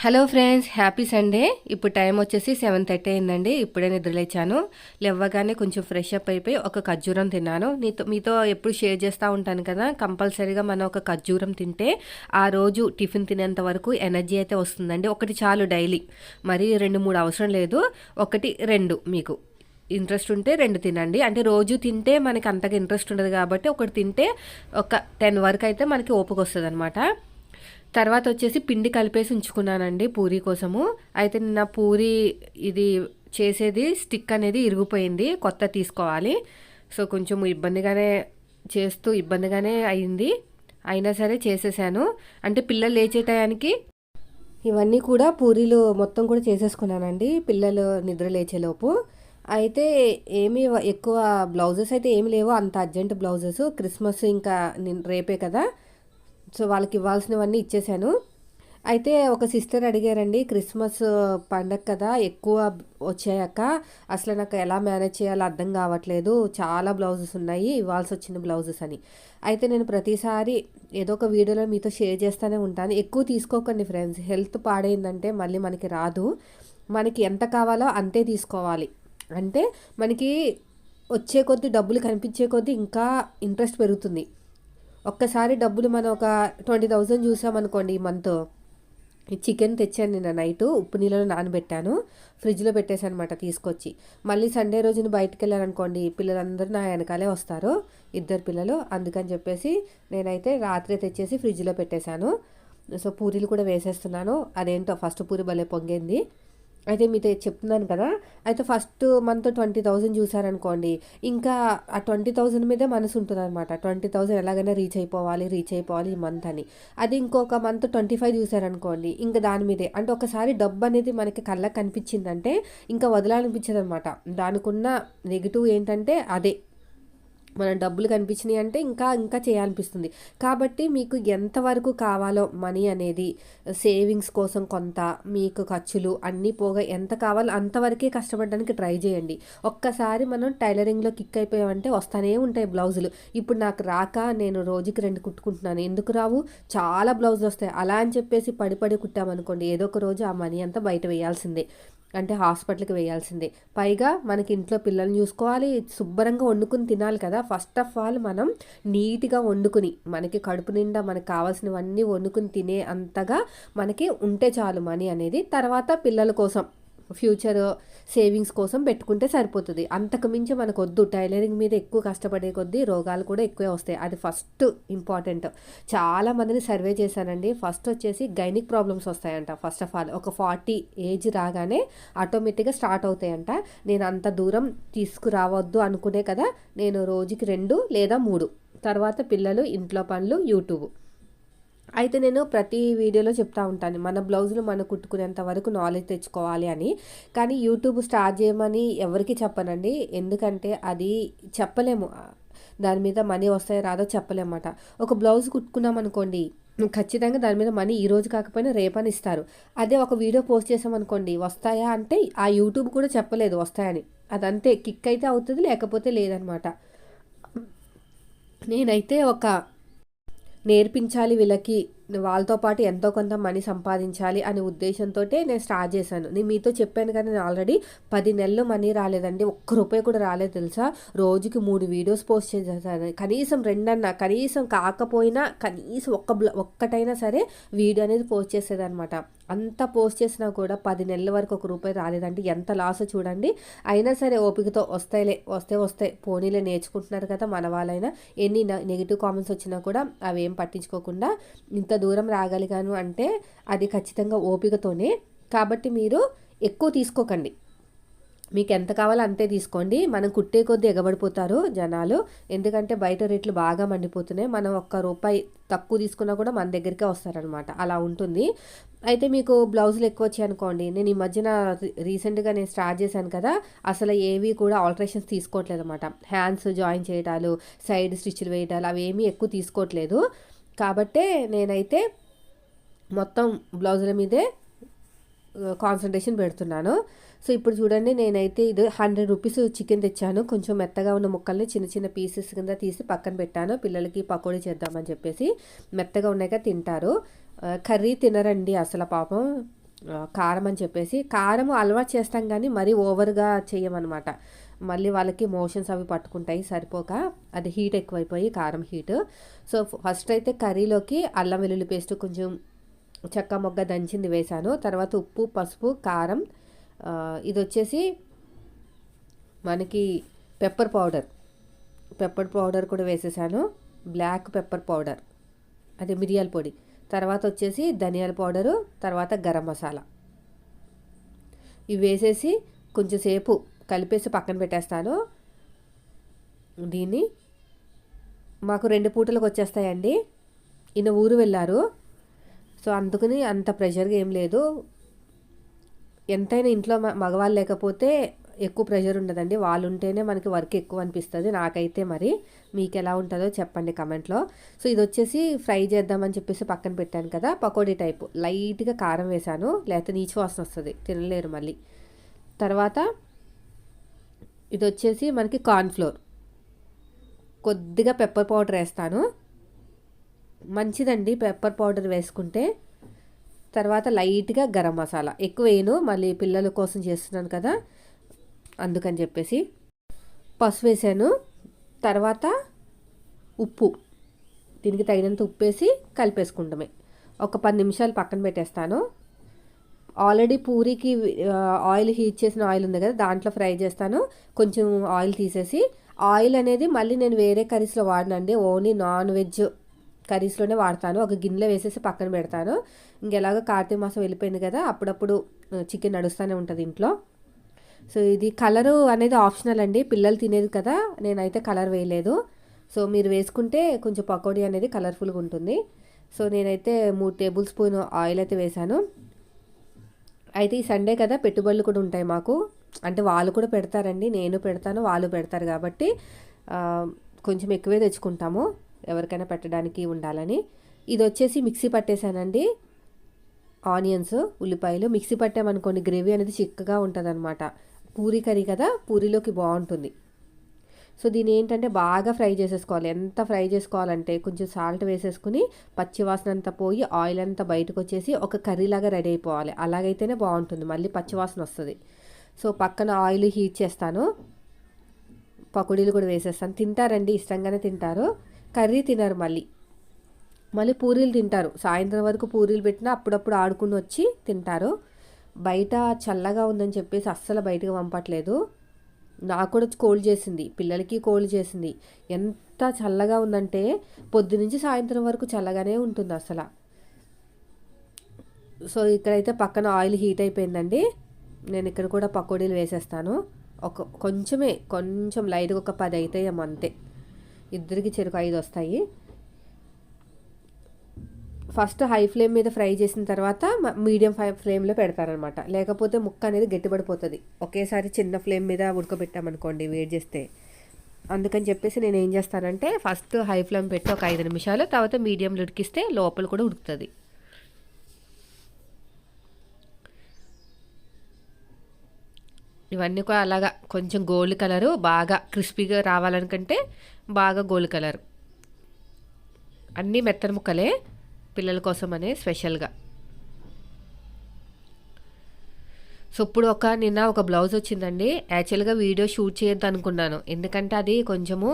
Hello friends happy Sunday. ఇప్పుడు time వచ్చేసి seven thirty అయిందండి. ఇప్పుడే నిద్రలేచాను. లేవగానే కొంచెం ఫ్రెష్ అప్ అయిపోయి ఒక ఖర్జూరం తిన్నాను. నీతో మీతో ఎప్పుడు షేర్ చేస్తూ ఉంటాను కదా కంపల్సరీగా మనం ఒక ఖర్జూరం తింటే ఆ రోజు టిఫిన్ తినేంత వరకు ఎనర్జీ అయితే వస్తుందండి. ఒకటి చాలు డైలీ. మరి రెండు మూడు అవసరం లేదు. ఒకటి రెండు మీకు. ఇంట్రెస్ట్ ఉంటే రెండు తినండి. అంటే రోజు తింటే మనకి అంతగా ఇంట్రెస్ట్ ఉండదు కాబట్టి ఒకటి తింటే ఒక టెన్ వరకు అయితే మనకి ఓపిక వస్తుంది అనమాట తర్వాత వచ్చేసి పిండి కలిపేసి ఉంచుకున్నానండి పూరీ కోసము. అయితే నిన్న పూరీ ఇది చేసేది స్టిక్ అనేది ఇరిగిపోయింది కొత్త తీసుకోవాలి. సో కొంచెం ఇబ్బందిగానే చేస్తూ ఇబ్బందిగానే అయింది. అయినా సరే చేసేసాను. అంటే పిల్లలు లేచే టయానికి ఇవన్నీ కూడా పూరీలు మొత్తం కూడా చేసేసుకున్నానండి పిల్లలు నిద్ర లేచేలోపు. అయితే ఏమీ ఎక్కువ బ్లౌజెస్ అయితే ఏమి లేవు అంత అర్జెంట్ బ్లౌజెస్. క్రిస్మస్ ఇంకా రేపే కదా. సో వాళ్ళకి ఇవ్వాల్సినవన్నీ ఇచ్చేసాను అయితే ఒక సిస్టర్ అడిగారండి క్రిస్మస్ పండగ కదా ఎక్కువ వచ్చాక అసలు నాకు ఎలా మేనేజ్ చేయాలో అర్థం కావట్లేదు. చాలా బ్లౌజెస్ ఉన్నాయి ఇవ్వాల్సి వచ్చిన బ్లౌజెస్ అని. అయితే నేను ప్రతిసారి ఏదో ఒక వీడియోలో మీతో షేర్ చేస్తూనే ఉంటాను. ఎక్కువ తీసుకోకండి ఫ్రెండ్స్ హెల్త్ పాడైందంటే మళ్ళీ మనకి రాదు. మనకి ఎంత కావాలో అంతే తీసుకోవాలి. అంటే మనకి వచ్చే కొద్దీ డబ్బులు కనిపించే కొద్దీ ఇంకా ఇంట్రెస్ట్ పెరుగుతుంది. ఒక్కసారి డబ్బులు మనం ఒక ట్వంటీ థౌజండ్ చూసామనుకోండి ఈ మంత్. చికెన్ తెచ్చాను నిన్న నైట్ ఉప్పు నీళ్ళలో నానబెట్టాను ఫ్రిడ్జ్లో పెట్టేశాను అనమాట తీసుకొచ్చి. మళ్ళీ సండే రోజున బయటకు వెళ్ళాలనుకోండి పిల్లలందరూ నా వెనకాలే వస్తారు ఇద్దరు పిల్లలు అందుకని చెప్పేసి నేనైతే రాత్రి తెచ్చేసి ఫ్రిడ్జ్లో పెట్టేశాను. సో పూరీలు కూడా వేసేస్తున్నాను. అదేంటో ఫస్ట్ పూరి భలే పొంగింది. అయితే మీతో చెప్తున్నాను కదా అయితే ఫస్ట్ మంత్ ట్వంటీ థౌజండ్ చూసారనుకోండి ఇంకా ఆ ట్వంటీ థౌజండ్ మీదే మనసు ఉంటుంది అనమాట ట్వంటీ థౌజండ్ ఎలాగైనా రీచ్ అయిపోవాలి రీచ్ అయిపోవాలి ఈ మంత్ అని. అది ఇంకొక మంత్ ట్వంటీ ఫైవ్ చూసారనుకోండి ఇంకా దాని మీదే. అంటే ఒకసారి డబ్బు అనేది మనకి కళ్ళకి కనిపించిందంటే ఇంకా వదలాలనిపించదు అనమాట దానికి ఉన్న నెగిటివ్ ఏంటంటే అదే. మన డబ్బులు కనిపించినాయి అంటే ఇంకా ఇంకా చేయాలనిపిస్తుంది. కాబట్టి మీకు ఎంతవరకు కావాలో మనీ అనేది సేవింగ్స్ కోసం కొంత మీకు ఖర్చులు అన్నీ పోగా ఎంత కావాలో అంతవరకే కష్టపడడానికి ట్రై చేయండి. ఒక్కసారి మనం టైలరింగ్లో కిక్ అయిపోయామంటే వస్తానే ఉంటాయి బ్లౌజులు. ఇప్పుడు నాకు రాక నేను రోజుకి రెండు కుట్టుకుంటున్నాను. ఎందుకు రావు? చాలా బ్లౌజులు వస్తాయి. అలా అని చెప్పేసి పడి పడి కుట్టామనుకోండి ఏదో ఒక రోజు ఆ మనీ అంతా బయట వేయాల్సిందే. అంటే హాస్పిటల్కి వేయాల్సిందే. పైగా మనకి ఇంట్లో పిల్లల్ని చూసుకోవాలి శుభ్రంగా వండుకుని తినాలి కదా. ఫస్ట్ ఆఫ్ ఆల్ మనం నీట్గా వండుకుని మనకి కడుపు నిండా మనకు కావాల్సినవన్నీ వండుకుని తినే అంతగా మనకి ఉంటే చాలు మనీ అనేది. తర్వాత పిల్లల కోసం ఫ్యూచర్ సేవింగ్స్ కోసం పెట్టుకుంటే సరిపోతుంది. అంతకుమించి మనకు వద్దు టైలరింగ్ మీద ఎక్కువ కష్టపడే కొద్దీ రోగాలు కూడా ఎక్కువే వస్తాయి. అది ఫస్ట్ ఇంపార్టెంట్. చాలా మందిని సర్వే చేశానండి. ఫస్ట్ వచ్చేసి గైనిక్ ప్రాబ్లమ్స్ వస్తాయంట. ఫస్ట్ ఆఫ్ ఆల్ ఒక ఫార్టీ ఏజ్ రాగానే ఆటోమేటిక్గా స్టార్ట్ అవుతాయంట. నేను అంత దూరం తీసుకురావద్దు అనుకునే కదా నేను రోజుకి రెండు లేదా మూడు. తర్వాత పిల్లలు ఇంట్లో పనులు యూట్యూబ్. అయితే నేను ప్రతి వీడియోలో చెప్తా ఉంటాను మన బ్లౌజులు మనం కుట్టుకునేంత వరకు నాలెడ్జ్ తెచ్చుకోవాలి అని. కానీ యూట్యూబ్ స్టార్ట్ చేయమని ఎవరికి చెప్పనండి. ఎందుకంటే అది చెప్పలేము. దాని మీద మనీ వస్తాయో రాదో చెప్పలేమన్నమాట. ఒక బ్లౌజ్ కుట్టుకున్నాం అనుకోండి ఖచ్చితంగా దాని మీద మనీ ఈ రోజు కాకపోయినా రేపని ఇస్తారు. అదే ఒక వీడియో పోస్ట్ చేసామనుకోండి వస్తాయా అంటే ఆ యూట్యూబ్ కూడా చెప్పలేదు వస్తాయని. అదంతే కిక్ అయితే అవుతుంది లేకపోతే లేదనమాట నేనైతే ఒక నేర్పించాలి వీళ్ళకి. వాళ్ళతో పాటు ఎంతో కొంత మనీ సంపాదించాలి అనే ఉద్దేశంతో నేను స్టార్ట్ చేశాను. నేను మీతో చెప్పాను కదా నేను ఆల్రెడీ పది నెలలు మనీ రాలేదండి. ఒక్క రూపాయి కూడా రాలేదు తెలుసా? రోజుకి మూడు వీడియోస్ పోస్ట్ చేసేసాను. కనీసం రెండన్నా కనీసం కాకపోయినా కనీసం ఒక్క ఒక్కటైనా సరే వీడియో అనేది పోస్ట్ చేసేదనమాట అంత పోస్ట్ చేసినా కూడా పది నెలల వరకు ఒక రూపాయి రాలేదంటే ఎంత లాస్ చూడండి. అయినా సరే ఓపికతో వస్తాయిలే వస్తే వస్తాయి పోనీలే నేర్చుకుంటున్నారు కదా మన వాళ్ళైనా. ఎన్ని నెగిటివ్ కామెంట్స్ వచ్చినా కూడా అవి ఏం పట్టించుకోకుండా ఇంత దూరం రాగలిగాను అంటే అది ఖచ్చితంగా ఓపికతోనే. కాబట్టి మీరు ఎక్కువ తీసుకోకండి. మీకు ఎంత కావాలో అంతే తీసుకోండి. మనం కుట్టే కొద్దీ ఎగబడిపోతారు జనాలు. ఎందుకంటే బయట రేట్లు బాగా మండిపోతున్నాయి. మనం ఒక్క రూపాయి తక్కువ తీసుకున్నా కూడా మన దగ్గరికే వస్తారనమాట అలా ఉంటుంది. అయితే మీకు బ్లౌజులు ఎక్కువ వచ్చాయి అనుకోండి. నేను ఈ మధ్యన రీసెంట్గా నేను స్టార్ట్ చేశాను కదా. అసలు ఏవి కూడా ఆల్టరేషన్స్ తీసుకోవట్లేదు అనమాట హ్యాండ్స్ జాయిన్ చేయటాలు సైడ్ స్టిచ్లు వేయటాలు అవి ఏమీ ఎక్కువ తీసుకోవట్లేదు. కాబట్టే నేనైతే మొత్తం బ్లౌజుల మీదే కాన్సన్ట్రేషన్ పెడుతున్నాను. సో ఇప్పుడు చూడండి నేనైతే ఇది హండ్రెడ్ రూపీస్ చికెన్ తెచ్చాను. కొంచెం మెత్తగా ఉన్న ముక్కల్ని చిన్న చిన్న పీసెస్ కింద తీసి పక్కన పెట్టాను. పిల్లలకి పకోడీ చేద్దామని చెప్పేసి మెత్తగా ఉన్నాక తింటారు. కర్రీ తినరండి అసలు పాపం. కారం అని చెప్పేసి కారం అలవాటు చేస్తాం కానీ మరీ ఓవర్గా చేయమన్నమాట మళ్ళీ వాళ్ళకి మోషన్స్ అవి పట్టుకుంటాయి సరిపోక. అది హీట్ ఎక్కువైపోయి కారం హీట్. సో ఫస్ట్ అయితే కర్రీలోకి అల్లం వెల్లుల్లి పేస్ట్ కొంచెం చెక్క మొగ్గ దంచింది వేశాను. తర్వాత ఉప్పు పసుపు కారం ఇది వచ్చేసి మనకి పెప్పర్ పౌడర్. పెప్పర్ పౌడర్ కూడా వేసేసాను. Black pepper powder. అదే మిరియాల పొడి. తర్వాత వచ్చేసి ధనియాల పౌడరు తర్వాత గరం మసాలా. ఇవి వేసేసి కొంచెం సేపు కలిపేసి పక్కన పెట్టేస్తాను. దీన్ని మాకు రెండు పూటలకు వచ్చేస్తాయండి. ఈయన ఊరు వెళ్ళారు. సో అందుకని అంత ప్రెషర్గా ఏం లేదు. ఎంతైనా ఇంట్లో మగవాళ్ళు లేకపోతే ఎక్కువ ప్రెషర్ ఉండదండి. వాళ్ళు ఉంటేనే మనకి వర్క్ ఎక్కువ అనిపిస్తుంది. నాకైతే మరి మీకు ఎలా ఉంటుందో చెప్పండి కమెంట్లో. సో ఇది వచ్చేసి ఫ్రై చేద్దామని చెప్పేసి పక్కన పెట్టాను కదా పకోడీ టైపు. లైట్గా కారం వేశాను. లేకపోతే నీచు వాసన వస్తుంది. తినలేరు మళ్ళీ. తర్వాత ఇది వచ్చేసి మనకి కార్న్ఫ్లోర్ కొద్దిగా పెప్పర్ పౌడర్ వేస్తాను. మంచిదండి పెప్పర్ పౌడర్ వేసుకుంటే. తర్వాత లైట్గా గరం మసాలా. ఎక్కువ వేయను మళ్ళీ పిల్లల కోసం చేస్తున్నాను కదా. అందుకని చెప్పేసి పసుపు వేసాను. తర్వాత ఉప్పు. దీనికి తగినంత ఉప్పు వేసి కలిపేసుకుంటామే. ఒక పది నిమిషాలు పక్కన పెట్టేస్తాను. ఆల్రెడీ పూరికి ఆయిల్ హీట్ చేసిన ఆయిల్ ఉంది కదా దాంట్లో ఫ్రై చేస్తాను. కొంచెం ఆయిల్ తీసేసి ఆయిల్ అనేది మళ్ళీ నేను వేరే కర్రీస్లో వాడనండి. ఓన్లీ నాన్ వెజ్ కర్రీస్లోనే వాడతాను. ఒక గిన్నెలో వేసేసి పక్కన పెడతాను. ఇంకెలాగో కార్తీక మాసం వెళ్ళిపోయింది కదా అప్పుడప్పుడు చికెన్ నడుస్తూనే ఉంటుంది ఇంట్లో. సో ఇది కలరు అనేది ఆప్షనల్ అండి. పిల్లలు తినేది కదా నేనైతే కలర్ వేయలేదు. సో మీరు వేసుకుంటే కొంచెం పకోడీ అనేది కలర్ఫుల్గా ఉంటుంది. సో నేనైతే మూడు టేబుల్ స్పూన్ ఆయిల్ అయితే వేశాను. అయితే ఈ సండే కదా పెట్టుబడులు కూడా ఉంటాయి మాకు. అంటే వాళ్ళు కూడా పెడతారండి నేను పెడతాను వాళ్ళు పెడతారు కాబట్టి కొంచెం ఎక్కువే తెచ్చుకుంటాము ఎవరికైనా పెట్టడానికి ఉండాలని. ఇది వచ్చేసి మిక్సీ పట్టేశానండి ఆనియన్స్ ఉల్లిపాయలు మిక్సీ పట్టామనుకోండి గ్రేవీ అనేది చిక్కగా ఉంటుంది అనమాట పూరీ కర్రీ కదా పూరీలోకి బాగుంటుంది. సో దీని ఏంటంటే బాగా ఫ్రై చేసేసుకోవాలి. ఎంత ఫ్రై చేసుకోవాలంటే కొంచెం సాల్ట్ వేసేసుకుని పచ్చివాసన అంతా పోయి ఆయిల్ అంతా బయటకు వచ్చేసి ఒక కర్రీలాగా రెడీ అయిపోవాలి. అలాగైతేనే బాగుంటుంది. మళ్ళీ పచ్చివాసన వస్తుంది. సో పక్కన ఆయిల్ హీట్ చేస్తాను. పకోడీలు కూడా వేసేస్తాను. తింటారండి ఇష్టంగానే తింటారు. కర్రీ తినరు మళ్ళీ. మళ్ళీ పూరీలు తింటారు. సాయంత్రం వరకు పూరీలు పెట్టినా అప్పుడప్పుడు ఆడుకుని వచ్చి తింటారు. బయట చల్లగా ఉందని చెప్పేసి అస్సలు బయటకు పంపట్లేదు. నాకు కూడా కోల్డ్ చేసింది. పిల్లలకి కోల్డ్ చేసింది. ఎంత చల్లగా ఉందంటే పొద్దునుంచి సాయంత్రం వరకు చల్లగానే ఉంటుంది అసలు. సో ఇక్కడైతే పక్కన ఆయిల్ హీట్ అయిపోయిందండి. నేను ఇక్కడ కూడా పకోడీలు వేసేస్తాను. ఒక కొంచెమే కొంచెం లైట్గా ఒక పది అవుతాయేమో అంతే. ఇద్దరికి చెరుకు ఐదు వస్తాయి. ఫస్ట్ హై ఫ్లేమ్ మీద ఫ్రై చేసిన తర్వాత మీడియం ఫై ఫ్లేమ్లో పెడతారనమాట. లేకపోతే ముక్క అనేది గట్టిపడిపోతుంది. ఒకేసారి చిన్న ఫ్లేమ్ మీద ఉడకబెట్టామనుకోండి వేడి చేస్తే. అందుకని చెప్పేసి నేను ఏం చేస్తానంటే ఫస్ట్ హై ఫ్లేమ్ పెట్టి ఒక ఐదు నిమిషాలు తర్వాత మీడియంలో ఉడికిస్తే లోపల కూడా ఉడుకుతుంది. ఇవన్నీ కూడా అలాగా కొంచెం గోల్డ్ కలరు బాగా క్రిస్పీగా రావాలనుకుంటే బాగా గోల్డ్ కలర్. అన్నీ మెత్తని ముక్కలే. పిల్లల కోసం అనే స్పెషల్గా. సో ఇప్పుడు ఒక నిన్న ఒక బ్లౌజ్ వచ్చిందండి. యాక్చువల్గా వీడియో షూట్ చేయొద్దు అనుకున్నాను. ఎందుకంటే అది కొంచెము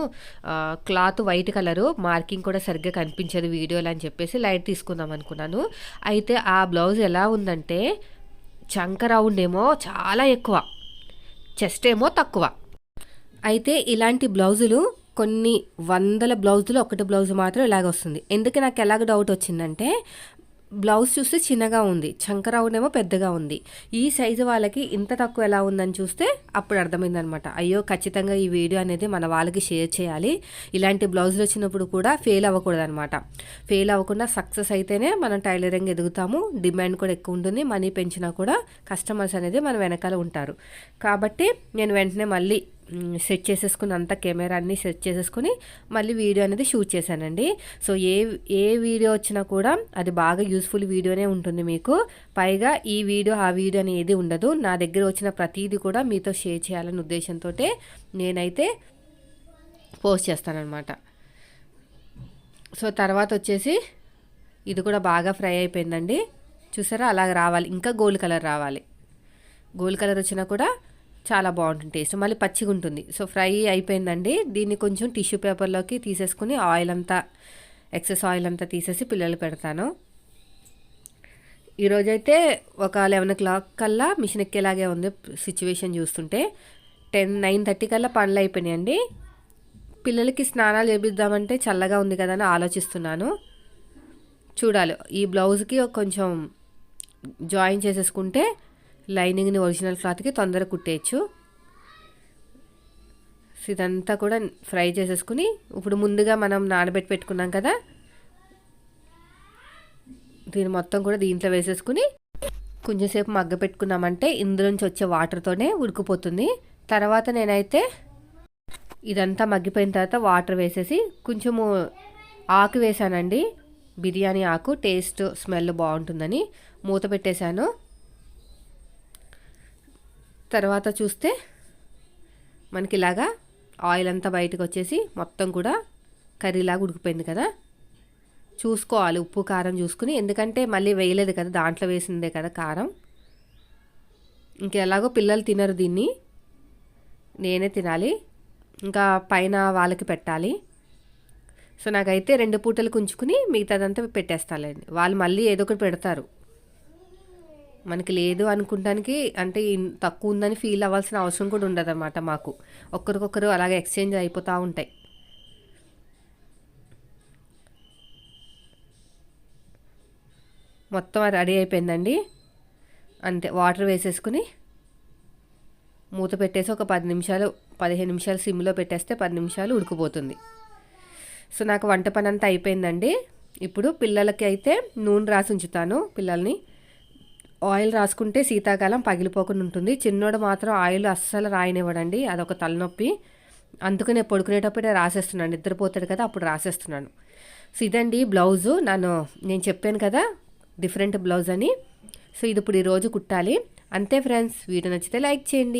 క్లాత్ వైట్ కలరు మార్కింగ్ కూడా సరిగ్గా కనిపించదు వీడియోలు అని చెప్పేసి లైట్ తీసుకుందాం అనుకున్నాను. అయితే ఆ బ్లౌజ్ ఎలా ఉందంటే చంక రౌండ్ ఏమో చాలా ఎక్కువ. చెస్ట్ ఏమో తక్కువ. అయితే ఇలాంటి బ్లౌజులు కొన్ని వందల బ్లౌజులు ఒకటి బ్లౌజ్ మాత్రం ఇలాగ వస్తుంది. ఎందుకు నాకు ఎలాగ డౌట్ వచ్చిందంటే బ్లౌజ్ చూస్తే చిన్నగా ఉంది. చంక ఏమో పెద్దగా ఉంది. ఈ సైజు వాళ్ళకి ఇంత తక్కువ ఎలా ఉందని చూస్తే అప్పుడు అర్థమైందనమాట. అయ్యో ఖచ్చితంగా ఈ వీడియో అనేది మన వాళ్ళకి షేర్ చేయాలి. ఇలాంటి బ్లౌజులు వచ్చినప్పుడు కూడా ఫెయిల్ అవ్వకూడదనమాట. ఫెయిల్ అవ్వకుండా సక్సెస్ అయితేనే మనం టైలరింగ్ ఎదుగుతాము. డిమాండ్ కూడా ఎక్కువ ఉంటుంది. మనీ పెంచినా కూడా కస్టమర్స్ అనేది మన వెనకాల ఉంటారు. కాబట్టి నేను వెంటనే మళ్ళీ సెట్ చేసేసుకుని అంతా కెమెరా అన్ని సెట్ చేసేసుకుని మళ్ళీ వీడియో అనేది షూట్ చేశానండి. సో ఏ ఏ వీడియో వచ్చినా కూడా అది బాగా యూస్ఫుల్ వీడియోనే ఉంటుంది మీకు. పైగా ఈ వీడియో ఆ వీడియో అనేది ఉండదు. నా దగ్గర వచ్చిన ప్రతిదీ కూడా మీతో షేర్ చేయాలనే ఉద్దేశంతో నేనైతే పోస్ట్ చేస్తానన్నమాట. సో తర్వాత వచ్చేసి ఇది కూడా బాగా ఫ్రై అయిపోయిందండి. చూసారా? అలాగ రావాలి. ఇంకా గోల్డ్ కలర్ రావాలి. గోల్డ్ కలర్ వచ్చినా కూడా చాలా బాగుంటుంది టేస్ట్. మళ్ళీ పచ్చిగా ఉంటుంది సో ఫ్రై అయిపోయిందండి. దీన్ని కొంచెం టిష్యూ పేపర్లోకి తీసేసుకుని ఆయిల్ అంతా ఎక్సెస్ ఆయిల్ అంతా తీసేసి పిల్లలు పెడతాను. ఈరోజైతే ఒక లెవెన్ ఓ క్లాక్ కల్లా మిషన్ ఎక్కేలాగే ఉంది సిచ్యువేషన్ చూస్తుంటే. టెన్ నైన్ థర్టీ కల్లా పనులు అయిపోయినాయండి. పిల్లలకి స్నానాలు చేపిద్దామంటే చల్లగా ఉంది కదా అని ఆలోచిస్తున్నాను. చూడాలి. ఈ బ్లౌజ్కి కొంచెం జాయిన్ చేసేసుకుంటే లైనింగ్ని ఒరిజినల్ క్లాత్కి తొందరగా కుట్టేయచ్చు. సో ఇదంతా కూడా ఫ్రై చేసేసుకుని ఇప్పుడు ముందుగా మనం నానబెట్టి పెట్టుకున్నాం కదా దీని మొత్తం కూడా దీంట్లో వేసేసుకుని కొంచెంసేపు మగ్గ పెట్టుకున్నామంటే ఇందులోంచి వచ్చే వాటర్తోనే ఉడికిపోతుంది. తర్వాత నేనైతే ఇదంతా మగ్గిపోయిన తర్వాత వాటర్ వేసేసి కొంచెము ఆకు వేసానండి. బిర్యానీ ఆకు టేస్ట్ స్మెల్ బాగుంటుందని మూత పెట్టేశాను. తర్వాత చూస్తే మనకి ఇలాగా ఆయిల్ అంతా బయటకు వచ్చేసి మొత్తం కూడా కర్రీలాగా ఉడికిపోయింది కదా. చూసుకోవాలి ఉప్పు కారం చూసుకుని. ఎందుకంటే మళ్ళీ వేయలేదు కదా దాంట్లో వేసిందే కదా కారం. ఇంకెలాగో పిల్లలు తినరు దీన్ని. నేనే తినాలి. ఇంకా పైన వాళ్ళకి పెట్టాలి. సో నాకైతే రెండు పూటలు ఉంచుకుని మిగతాదంతా పెట్టేస్తాలేండి వాళ్ళు మళ్ళీ ఏదో ఒకటి పెడతారు. మనకి లేదు అనుకుంటానికి అంటే తక్కువ ఉందని ఫీల్ అవ్వాల్సిన అవసరం కూడా ఉండదు అనమాట మాకు. ఒక్కరికొకరు అలాగే ఎక్స్చేంజ్ అయిపోతూ ఉంటాయి. మొత్తం రెడీ అయిపోయిందండి. అంతే వాటర్ వేసేసుకుని మూత పెట్టేసి ఒక పది నిమిషాలు పదిహేను నిమిషాలు సిమ్లో పెట్టేస్తే పది నిమిషాలు ఉడికిపోతుంది. సో నాకు వంట పని అంతా అయిపోయిందండి. ఇప్పుడు పిల్లలకి అయితే నూనె రాసి ఉంచుతాను పిల్లల్ని. ఆయిల్ రాసుకుంటే శీతాకాలం పగిలిపోకుండా ఉంటుంది. చిన్నోడు మాత్రం ఆయిల్ అస్సలు రాయనివ్వడండి. అదొక తలనొప్పి. అందుకనే పడుకునేటప్పుడే రాసేస్తున్నాను. నిద్రపోతాడు కదా అప్పుడు రాసేస్తున్నాను. సో ఇదండి బ్లౌజు. నన్ను నేను చెప్పాను కదా డిఫరెంట్ బ్లౌజ్ అని సో ఇది ఇప్పుడు ఈరోజు కుట్టాలి. అంతే ఫ్రెండ్స్. వీడియో నచ్చితే లైక్ చేయండి.